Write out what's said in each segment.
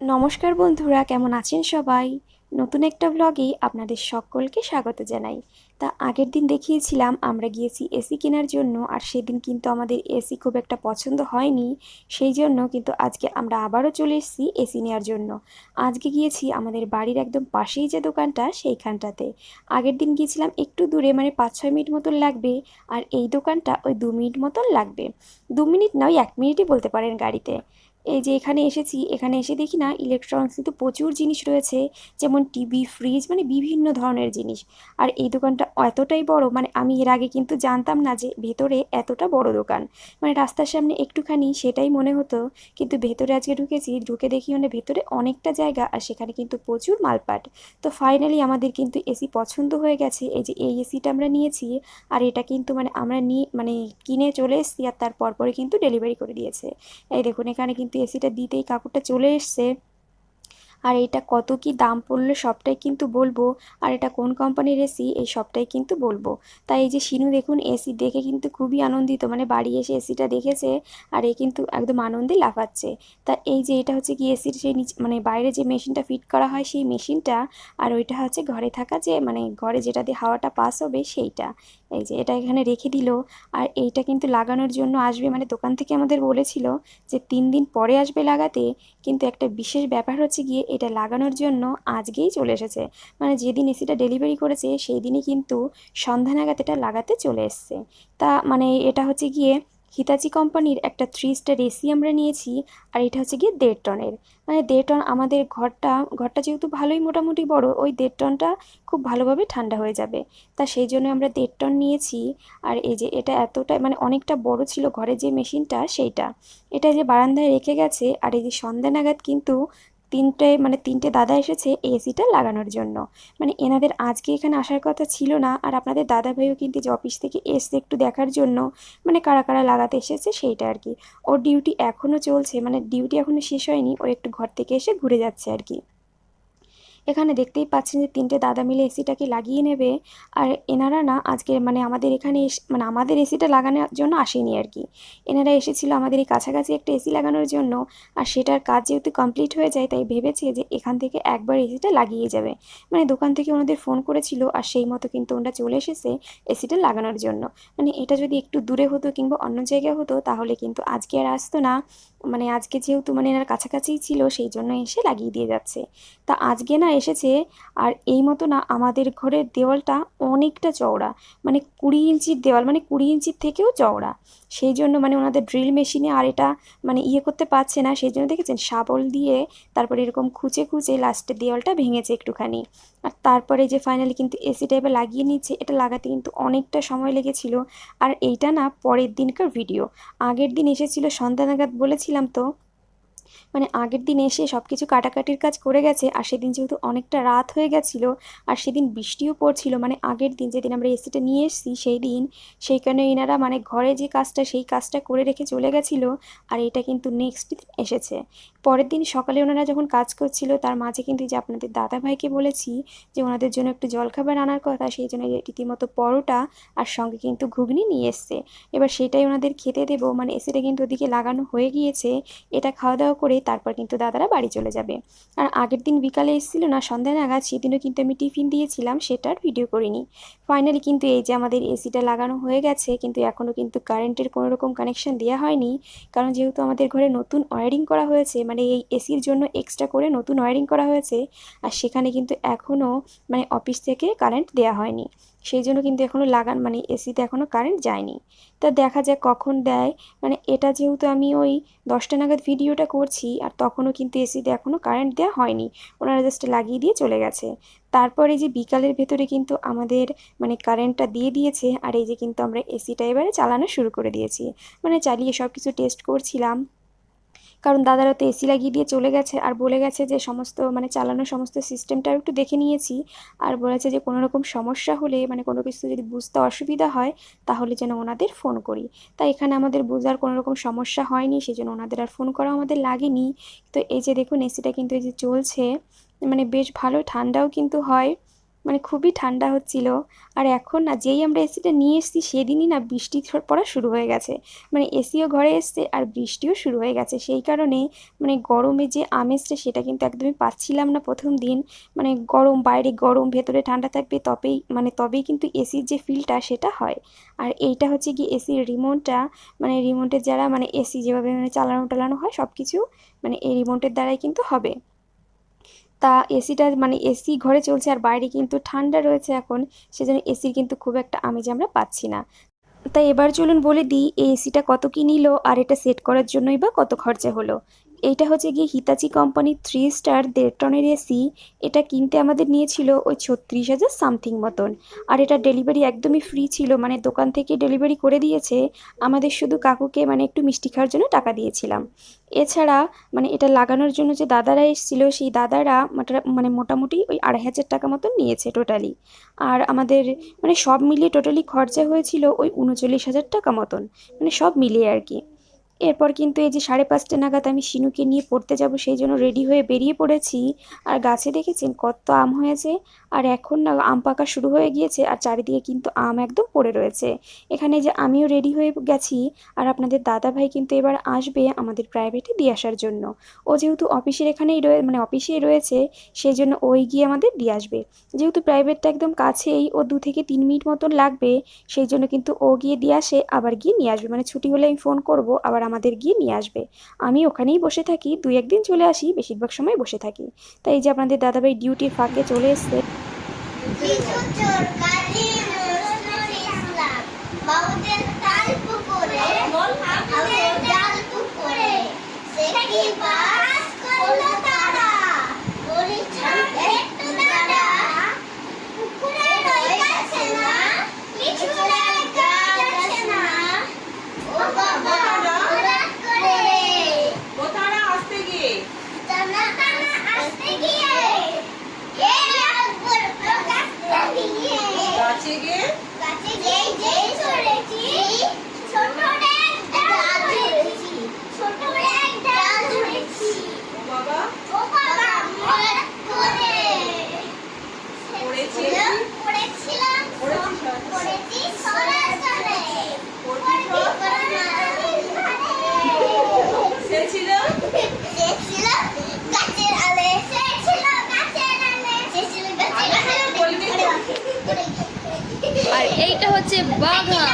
নমস্কার বন্ধুরা, কেমন আছেন সবাই? নতুন একটা ব্লগে আপনাদের সকলকে স্বাগত জানাই। তা আগের দিন দেখিয়েছিলাম, আমরা গিয়েছি এসি কেনার জন্য, আর সেদিন কিন্তু আমাদের এসি খুব একটা পছন্দ হয়নি। সেই জন্য কিন্তু আজকে আমরা আবারও চলে এসেছি এসি নেওয়ার জন্য। আজকে গিয়েছি আমাদের বাড়ির একদম পাশেই যে দোকানটা, সেইখানটাতে। আগের দিন গিয়েছিলাম একটু দূরে মানে পাঁচ ছয় মিনিট মতন লাগবে, আর এই দোকানটা ওই দু মিনিট মতন লাগবে। দু মিনিট নয়, এক মিনিটই বলতে পারেন গাড়িতে। এই যে এখানে এসেছি, এখানে এসে দেখি না ইলেকট্রনিক্স কিন্তু প্রচুর জিনিস রয়েছে, যেমন টিভি ফ্রিজ মানে বিভিন্ন ধরনের জিনিস। আর এই দোকানটা এতটাই বড় মানে আমি এর আগে কিন্তু জানতাম না যে ভেতরে এতটা বড় দোকান। মানে রাস্তার সামনে একটুখানি সেটাই মনে হতো, কিন্তু ভেতরে আজকে ঢুকেছি, ঢুকে দেখি মানে ভেতরে অনেকটা জায়গা আর সেখানে কিন্তু প্রচুর মালপাট। তো ফাইনালি আমাদের কিন্তু এসি পছন্দ হয়ে গেছে, এই যে এই এসিটা আমরা নিয়েছি, আর এটা কিন্তু মানে আমরা নিয়ে মানে কিনে চলে এসেছি আর তার পরপরে কিন্তু ডেলিভারি করে দিয়েছে। এই দেখুন, এখানে কিন্তু এসিটা দিতেই কাকুরটা চলে এসছে। আর এটা কত কি দাম পড়ল সবটাই কিন্তু বলব। আর এটা কোন কোম্পানির এসি এই সবটাই কিন্তু বলব। তাই এই যে শিনু দেখুন এসি দেখে কিন্তু খুবই আনন্দিত। মানে বাড়ি এসে এসিটা দেখেছে আর এ কিন্তু একদম আনন্দে লাফাচ্ছে। তা এই যে এটা হচ্ছে কি এসির সেই মানে বাইরে যে মেশিনটা ফিট করা হয় সেই মেশিনটা, আর ওইটা হচ্ছে ঘরে থাকা যে মানে ঘরে যেটা দিয়ে হাওয়াটা পাস হবে সেইটা। এই যে এটা এখানে রেখে দিল। আর এইটা কিন্তু লাগানোর জন্য আসবে মানে দোকান থেকে আমাদের বলেছিল যে তিন দিন পরে আসবে লাগাতে, কিন্তু একটা বিশেষ ব্যাপার হচ্ছে গিয়ে এটা লাগানোর জন্য আজকেই চলে এসেছে। মানে যেদিন এসিটা ডেলিভারি করেছে সেই দিনই কিন্তু সন্ধ্যা নাগাদ এটা লাগাতে চলে এসছে। তা মানে এটা হচ্ছে গিয়ে হিতাচি কোম্পানির একটা থ্রি স্টার এসি আমরা নিয়েছি, আর এটা হচ্ছে গিয়ে দেড় টনের। মানে দেড় টন আমাদের ঘরটা ঘরটা যেহেতু ভালোই মোটামুটি বড়, ওই দেড় টনটা খুব ভালোভাবে ঠান্ডা হয়ে যাবে। তা সেই জন্য আমরা দেড় টন নিয়েছি, আর এই যে এটা এতটাই মানে অনেকটা বড় ছিল ঘরে যে মেশিনটা, সেইটা। এটা যে বারান্দায় রেখে গেছে, আর এই যে সন্ধ্যা নাগাদ কিন্তু তিনটে মানে তিনটে দাদা এসেছে এসিটা লাগানোর জন্য। মানে এনাদের আজকে এখানে আসার কথা ছিল না, আর আপনাদের দাদা ভাইও কিন্তু যে অফিস থেকে এসছে একটু দেখার জন্য মানে কারা কারা লাগাতে এসেছে সেইটা আর কি। ওর ডিউটি এখনও চলছে মানে ডিউটি এখনও শেষ হয়নি, ও একটু ঘর থেকে এসে ঘুরে যাচ্ছে আর কি। এখানে দেখতেই পাচ্ছেন যে তিনটে দাদা মিলে এসিটাকে লাগিয়ে নেবে। আর এনারা না আজকে মানে আমাদের এখানে মানে আমাদের এসিটা লাগানোর জন্য আসেনি আর কি। এনারা এসেছিল আমাদের এই কাছাকাছি একটা এসি লাগানোর জন্য। আর সেটার কাজ যেহেতু কমপ্লিট হয়ে যায়, তাই ভেবেছে যে এখান থেকে একবার এসিটা লাগিয়ে যাবে। মানে দোকান থেকে ওনাদের ফোন করেছিল আর সেই মতো কিন্তু ওনারা চলে এসেছে এসিটা লাগানোর জন্য। মানে এটা যদি একটু দূরে হতো কিংবা অন্য জায়গায় হতো, তাহলে কিন্তু আজকে আর আসতো না। মানে আজকে যেহেতু মানে এনার কাছাকাছিই ছিল, সেই জন্য এসে লাগিয়ে দিয়ে যাচ্ছে। তা আজকে না এসেছে, আর এই মতো না আমাদের ঘরের দেওয়ালটা অনেকটা চওড়া মানে কুড়ি ইঞ্চির দেওয়াল মানে কুড়ি ইঞ্চির থেকেও চওড়া। সেই জন্য মানে ওনাদের ড্রিল মেশিনে আর এটা মানে ইয়ে করতে পারছে না। সেই জন্য দেখেছেন শাবল দিয়ে তারপরে এরকম খুঁচে খুঁচে লাস্টের দেওয়ালটা ভেঙেছে একটুখানি। আর তারপরে যে ফাইনালি কিন্তু এসি টাইপে লাগিয়ে নিচ্ছে এটা লাগাতে কিন্তু অনেকটা সময় লেগেছিল। আর এইটা না পরের দিনকার ভিডিও আগের দিন এসেছিল সন্ধ্যা নাগাদ বলেছিলাম তো। মানে আগের দিন এসে সব কিছু কাটাকাটির কাজ করে গেছে, আর সেদিন যেহেতু অনেকটা রাত হয়ে গেছিল, আর সেদিন বৃষ্টিও পড়ছিল মানে আগের দিন যেদিন আমরা এসিটা নিয়ে এসেছি সেই দিন, সেই কারণে এনারা মানে ঘরে যে কাজটা সেই কাজটা করে রেখে চলে গেছিল, আর এটা কিন্তু নেক্সট দিন এসেছে। পরের দিন সকালে ওনারা যখন কাজ করছিল, তার মাঝে কিন্তু যে আপনাদের দাদা ভাইকে বলেছি, যে ওনাদের জন্য একটু জলখাবার আনার কথা, সেই জন্য রীতিমতো পরোটা আর সঙ্গে কিন্তু ঘুগনি নিয়ে এসছে। এবার সেটাই ওনাদের খেতে দেবো মানে এসিটা কিন্তু ওদিকে লাগানো হয়ে গিয়েছে, এটা খাওয়া দাওয়া করে তারপর কিন্তু দাদারা বাড়ি চলে যাবে। আর আগের দিন বিকালে এসেছিল না, সন্ধ্যা নাগাদ, সেদিনও কিন্তু আমি টিফিন দিয়েছিলাম সেটার ভিডিও করিনি। ফাইনালি কিন্তু এই যে আমাদের এসিটা লাগানো হয়ে গেছে, কিন্তু এখনও কিন্তু কারেন্টের কোনো রকম কানেকশান দেওয়া হয়নি। কারণ যেহেতু আমাদের ঘরে নতুন ওয়ারিং করা হয়েছে মানে এই এসির জন্য এক্সট্রা করে নতুন ওয়ারিং করা হয়েছে, আর সেখানে কিন্তু এখনও মানে অফিস থেকে কারেন্ট দেওয়া হয়নি। সেই জন্য কিন্তু এখনও লাগান মানে এসিতে এখনও কারেন্ট যায়নি। তা দেখা যাক কখন দেয়। মানে এটা যেহেতু আমি ওই দশটা নাগাদ ভিডিওটা করছি আর তখনও কিন্তু এসিতে এখনও কারেন্ট দেওয়া হয়নি। ওনারা জাস্ট লাগিয়ে দিয়ে চলে গেছে। তারপরে যে বিকালের ভেতরে কিন্তু আমাদের মানে কারেন্টটা দিয়ে দিয়েছে আর এই যে কিন্তু আমরা এসিটা এবারে চালানো শুরু করে দিয়েছি। মানে চালিয়ে সব কিছু টেস্ট করছিলাম। কারণ দাদারা তো এসি লাগিয়ে দিয়ে চলে গেছে আর বলে গেছে যে সমস্ত মানে চালানোর সমস্ত সিস্টেমটাও একটু দেখে নিয়েছি। আর বলেছে যে কোনো রকম সমস্যা হলে মানে কোনো কিছু যদি বুঝতে অসুবিধা হয়, তাহলে যেন ওনাদের ফোন করি। তাই এখানে আমাদের বোঝার কোনো রকম সমস্যা হয়নি সেই জন্য ওনাদের আর ফোন করা আমাদের লাগেনি। তো এই যে দেখুন এসিটা কিন্তু এই যে চলছে মানে বেশ ভালো, ঠান্ডাও কিন্তু হয়। মানে খুবই ঠান্ডা হচ্ছিল। আর এখন না, যেই আমরা এসিটা নিয়ে এসেছি, সেদিনই না বৃষ্টি পড়া শুরু হয়ে গেছে। মানে এসিও ঘরে এসছে আর বৃষ্টিও শুরু হয়ে গেছে। সেই কারণে মানে গরমে যে আমেজটা, সেটা কিন্তু একদমই পাচ্ছিলাম না প্রথম দিন। মানে গরম, বাইরে গরম, ভেতরে ঠান্ডা থাকবে তবেই মানে তবেই কিন্তু এসির যে ফিলটা সেটা হয়। আর এইটা হচ্ছে কি এসির রিমোটটা মানে রিমোটের যারা মানে এসি যেভাবে মানে চালানো টালানো হয় সব কিছু মানে এই রিমোটের দ্বারাই কিন্তু হবে। তা এসিটা মানে এসি ঘরে চলছে আর বাইরে কিন্তু ঠান্ডা রয়েছে এখন, সেজন্য এসির কিন্তু খুব একটা আমেজ আমরা পাচ্ছি না। তাই এবার চলুন বলে দিই, এই এসিটা কত কি নিল আর এটা সেট করার জন্যই বা কত খরচা হলো। এইটা হচ্ছে গিয়ে হিতাচি কোম্পানির থ্রি স্টার দেড় টনের এসি এটা কিনতে আমাদের নিয়েছিল ওই ছত্রিশ হাজার সামথিং মতন। আর এটা ডেলিভারি একদমই ফ্রি ছিল মানে দোকান থেকে ডেলিভারি করে দিয়েছে, আমাদের শুধু কাকুকে মানে একটু মিষ্টি খাওয়ার জন্য টাকা দিয়েছিলাম। এছাড়া মানে এটা লাগানোর জন্য যে দাদারা এসেছিল, সেই দাদারা মানে মোটামুটি ওই আড়াই হাজার টাকা মতন নিয়েছে টোটালি আর আমাদের মানে সব মিলিয়ে টোটালি খরচা হয়েছিল ওই উনচল্লিশ হাজার টাকা মতন মানে সব মিলিয়ে আর কি। এরপর কিন্তু এই যে সাড়ে পাঁচটা নাগাদ আমি শিনুকে নিয়ে পড়তে যাব, সেই জন্য রেডি হয়ে বেরিয়ে পড়েছি। আর গাছে দেখেছেন কত আম হয়েছে? আর এখন না আম পাকা শুরু হয়ে গিয়েছে আর চারিদিকে কিন্তু আম একদম পড়ে রয়েছে। এখানে যে আমিও রেডি হয়ে গেছি আর আপনাদের দাদা ভাই কিন্তু এবার আসবে আমাদের প্রাইভেটে দিয়ে আসার জন্য। ও যেহেতু অফিসের এখানেই রয়ে মানে অফিসেই রয়েছে সেই জন্য ওই গিয়ে আমাদের দিয়ে আসবে। যেহেতু প্রাইভেটটা একদম কাছেই, ও দু থেকে তিন মিনিট মতন লাগবে সেই জন্য কিন্তু ও গিয়ে দিয়ে আসে, আবার গিয়ে নিয়ে আসবে। মানে ছুটি হলে আমি ফোন করব, আবার আমাদের গিয়ে নিয়ে আসবে। আমি ওখানেই বসে থাকি, দুই একদিন চলে আসি, বেশিরভাগ সময় বসে থাকি। তাই যে আপনাদের দাদাভাই ডিউটির ফাঁকে চলে এসছে কিছু চোর কাজী নজরুল ইসলাম বাবুদের তাল পুকুরে হাউসের জাল পুকুরে সে কি বাস করল তারা বলিছেন একটু দাদা পুকুরে নই আছে না পিছনে গাছ আছে না ও বাবা রাত করে কোথায় আসতে গিয়ে টানা টানা আসতে গিয়ে এই আকবর প্রকাশটা দিয়ে গাছে গিয়ে গাছে যেই যেই চড়েছি ছোট এক ডাল ধরেছি ছোট এক ডাল ধরেছি ও বাবা ও বাবা মরাত করে পড়েছি? পড়েছিলাম পড়েছি সর- পড়েছি সরাসরি পড়েছি সে ছিল সে ছিল গাছের আলে সে ছিল গাছের আলে সে ছিল গাছের আলে আলে বলবি তো? আর এইটা হচ্ছে বাঘা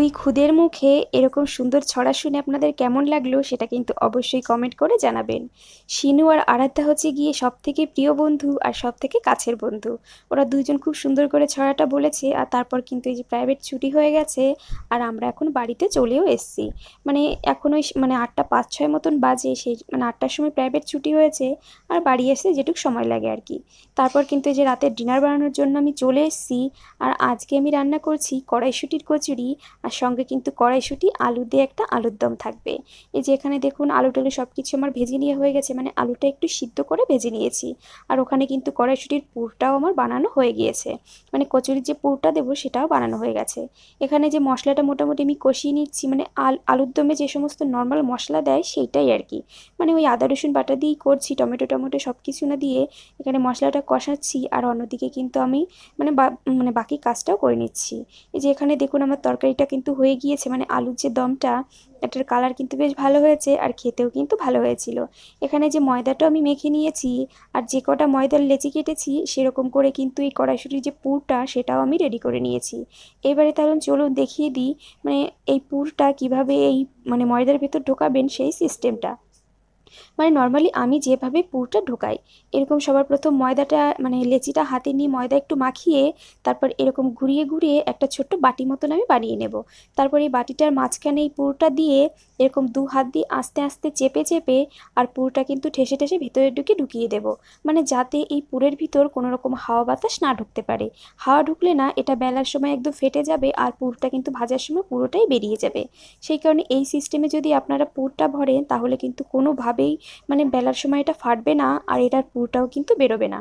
দুই খুদের মুখে এরকম সুন্দর ছড়া শুনে আপনাদের কেমন লাগল সেটা কিন্তু অবশ্যই কমেন্ট করে জানাবেন। শিনু আর আরাধ্যা হচ্ছে গিয়ে সব থেকে প্রিয় বন্ধু আর সব থেকে কাছের বন্ধু। ওরা দুইজন খুব সুন্দর করে ছড়াটা বলেছে আর তারপর কিন্তু এই যে প্রাইভেট ছুটি হয়ে গেছে আর আমরা এখন বাড়িতে চলেও এসেছি। মানে এখন ওই মানে আটটা পাঁচ ছয় মতন বাজে সেই মানে আটটার সময় প্রাইভেট ছুটি হয়েছে আর বাড়ি এসে যেটুকু সময় লাগে আর কি। তারপর কিন্তু এই যে রাতের ডিনার বানানোর জন্য আমি চলে এসেছি আর আজকে আমি রান্না করছি কড়াইশুটির কচুরি আর সঙ্গে কিন্তু কড়াইশুঁটি, আলু দিয়ে একটা আলুর দম থাকবে। এই যে এখানে দেখুন আলু টালু সব কিছু আমার ভেজে নিয়ে হয়ে গেছে মানে আলুটা একটু সিদ্ধ করে ভেজে নিয়েছি। আর ওখানে কিন্তু কড়াইশুঁটির পুরটাও আমার বানানো হয়ে গিয়েছে। মানে কচুরির যে পুরটা দেবো সেটাও বানানো হয়ে গেছে। এখানে যে মশলাটা মোটামুটি আমি কষিয়ে নিচ্ছি মানে আল, আলুর দমে যে সমস্ত নর্মাল মশলা দেয় সেইটাই আর কি। মানে ওই আদা, রসুন বাটা দিয়েই করছি, টমেটো টমেটো সব কিছু না দিয়ে এখানে মশলাটা কষাচ্ছি আর অন্যদিকে কিন্তু আমি মানে মানে বাকি কাজটাও করে নিচ্ছি। এই যে এখানে দেখুন আমার তরকারিটা কিন্তু হয়ে গিয়েছে। মানে আলুর যে দমটা, এটার কালার কিন্তু বেশ ভালো হয়েছে আর খেতেও কিন্তু ভালো হয়েছিল। এখানে যে ময়দাটা আমি মেখে নিয়েছি আর যে কটা ময়দার লেচি কেটেছি, সেরকম করে কিন্তু এই কড়াইশুটির যে পুরটা, সেটাও আমি রেডি করে নিয়েছি। এবারে তাহলে চলুন দেখিয়ে দিই মানে এই পুরটা কীভাবে এই মানে ময়দার ভেতর ঢোকাবেন সেই সিস্টেমটা মানে নর্মালি আমি যেভাবে পুরটা ঢোকাই, এরকম সবার প্রথম ময়দাটা মানে লেচিটা হাতে নিয়ে ময়দা একটু মাখিয়ে, তারপর এরকম ঘুরিয়ে ঘুরিয়ে একটা ছোট্ট বাটি মতন আমি বানিয়ে নেব। তারপর এই বাটিটার মাঝখানে এই পুরটা দিয়ে এরকম দু হাত দিয়ে আস্তে আস্তে চেপে চেপে আর পুরটা কিন্তু ঠেসে ঠেসে ভেতরে ঢুকে ঢুকিয়ে দেব। মানে যাতে এই পুরের ভিতর কোনো রকম হাওয়া বাতাস না ঢুকতে পারে। হাওয়া ঢুকলে না এটা বেলার সময় একদম ফেটে যাবে আর পুরটা কিন্তু ভাজার সময় পুরোটাই বেরিয়ে যাবে। সেই কারণে এই সিস্টেমে যদি আপনারা পুরটা ভরেন তাহলে কিন্তু কোনোভাবেই মানে বেলার সময় এটা ফাটবে না আর এটার পুরোটাও কিন্তু বেরোবে না।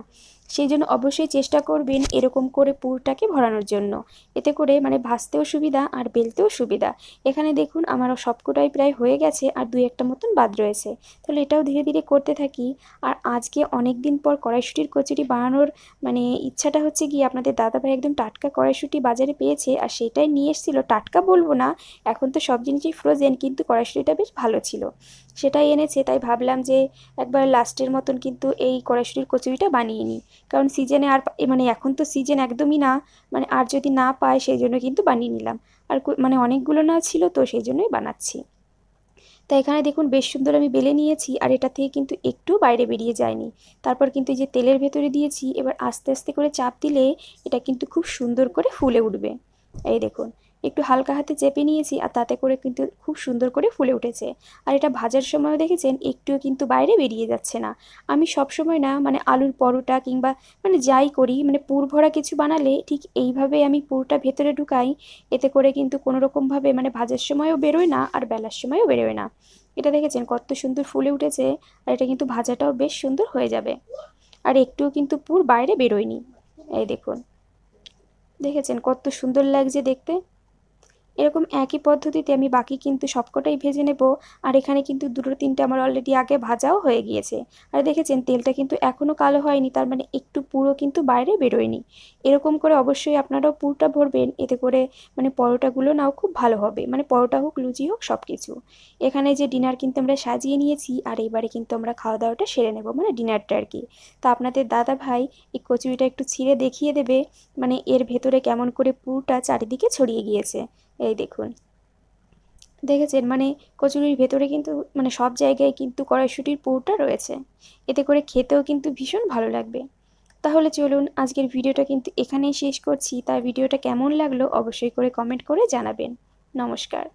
সেই জন্য অবশ্যই চেষ্টা করবেন এরকম করে পুরটাকে ভরানোর জন্য। এতে করে মানে ভাজতেও সুবিধা আর বেলতেও সুবিধা। এখানে দেখুন আমারও সবকটাই প্রায় হয়ে গেছে আর দুই একটা মতন বাদ রয়েছে। তাহলে এটাও ধীরে ধীরে করতে থাকি। আর আজকে অনেক দিন পর কড়াইশুটির কচুরি বানানোর মানে ইচ্ছাটা হচ্ছে কি আপনাদের দাদাভাই একদম টাটকা কড়াইশুটি বাজারে পেয়েছে আর সেটাই নিয়ে এসেছিল। টাটকা বলব না, এখন তো সব জিনিসই ফ্রোজেন কিন্তু কড়াইশুটিটা বেশ ভালো ছিল। সেটাই এনেছে, তাই ভাবলাম যে একবার লাস্টের মতন কিন্তু এই কড়াইশুটির কচুরিটা বানিয়ে নিই। কারণ সিজনে আর মানে এখন তো সিজন একদমই না মানে আর যদি না পায় সেই জন্য কিন্তু বানিয়ে নিলাম। আর মানে অনেকগুলো না ছিল তো সেই জন্যই বানাচ্ছি। তা এখানে দেখুন বেশ সুন্দর আমি বেলে নিয়েছি আর এটা থেকে কিন্তু একটু বাইরে বেরিয়ে যায়নি। তারপর কিন্তু যে তেলের ভেতরে দিয়েছি, এবার আস্তে আস্তে করে চাপ দিলে এটা কিন্তু খুব সুন্দর করে ফুলে উঠবে। এই দেখুন একটু হালকা হাতে চেপে নিয়েছি আর তাতে করে কিন্তু খুব সুন্দর করে ফুলে উঠেছে। আর এটা ভাজার সময়ও দেখেছেন, একটুও কিন্তু বাইরে বেরিয়ে যাচ্ছে না। আমি সব সময় না মানে আলুর পরোটা কিংবা মানে যাই করি মানে পুর ভরা কিছু বানালে ঠিক এইভাবে আমি পুরটা ভেতরে ঢুকাই, এতে করে কিন্তু কোনো রকমভাবে মানে ভাজার সময়ও বেরোয় না আর বেলার সময়ও বেরোয় না। এটা দেখেছেন, কত সুন্দর ফুলে উঠেছে আর এটা কিন্তু ভাজাটাও বেশ সুন্দর হয়ে যাবে। আর একটুও কিন্তু পুর বাইরে বেরোয়নি। এই দেখুন। দেখেছেন কত সুন্দর লাগছে দেখতে। এরকম একই পদ্ধতিতে আমি বাকি কিন্তু সবকটাই ভেজে নেব। আর এখানে কিন্তু দুটো তিনটে আমার অলরেডি আগে ভাজাও হয়ে গিয়েছে। আর দেখেছেন, তেলটা কিন্তু এখনও কালো হয়নি, তার মানে একটু পুরো কিন্তু বাইরে বেরোয়নি। এরকম করে অবশ্যই আপনারাও পুরটা ভরবেন, এতে করে মানে পরোটাগুলো নাও খুব ভালো হবে। মানে পরোটা হোক, লুচি হোক সব কিছু এখানে যে ডিনার কিন্তু আমরা সাজিয়ে নিয়েছি, আর এইবারে কিন্তু আমরা খাওয়া দাওয়াটা সেরে নেব মানে ডিনারটা আর কি। তা আপনাদের দাদা ভাই এই কচুরিটা একটু ছিঁড়ে দেখিয়ে দেবে মানে এর ভেতরে কেমন করে পুরটা চারিদিকে ছড়িয়ে গিয়েছে। এই দেখুন। দেখেছেন? মানে কচুরির ভেতরে কিন্তু মানে সব জায়গায় কিন্তু কড়াইশুটির পুরটা রয়েছে। এতে করে খেতেও কিন্তু ভীষণ ভালো লাগবে। তাহলে চলুন আজকের ভিডিওটা কিন্তু এখানেই শেষ করছি। তার ভিডিওটা কেমন লাগল অবশ্যই করে কমেন্ট করে জানাবেন। নমস্কার।